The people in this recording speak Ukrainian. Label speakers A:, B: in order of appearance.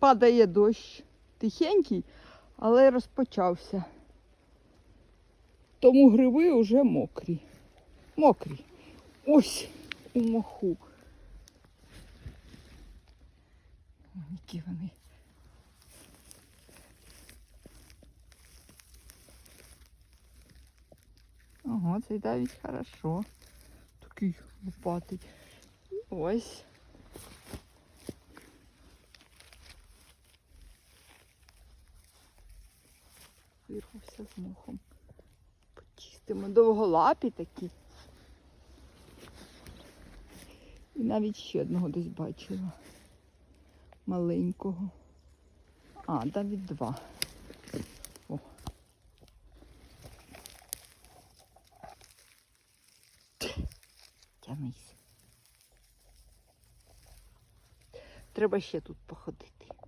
A: падає дощ. Тихенький, але розпочався. Тому гриби вже мокрі. Мокрі. Ось у моху. Які вони. Ага, цей навіть хорошо. Такий лопатий. Ось. Вирвався з мохом. Почистимо. Довголапі такі. І навіть ще одного десь бачила. Маленького. А, навіть два. О. Тянись. Треба ще тут походити.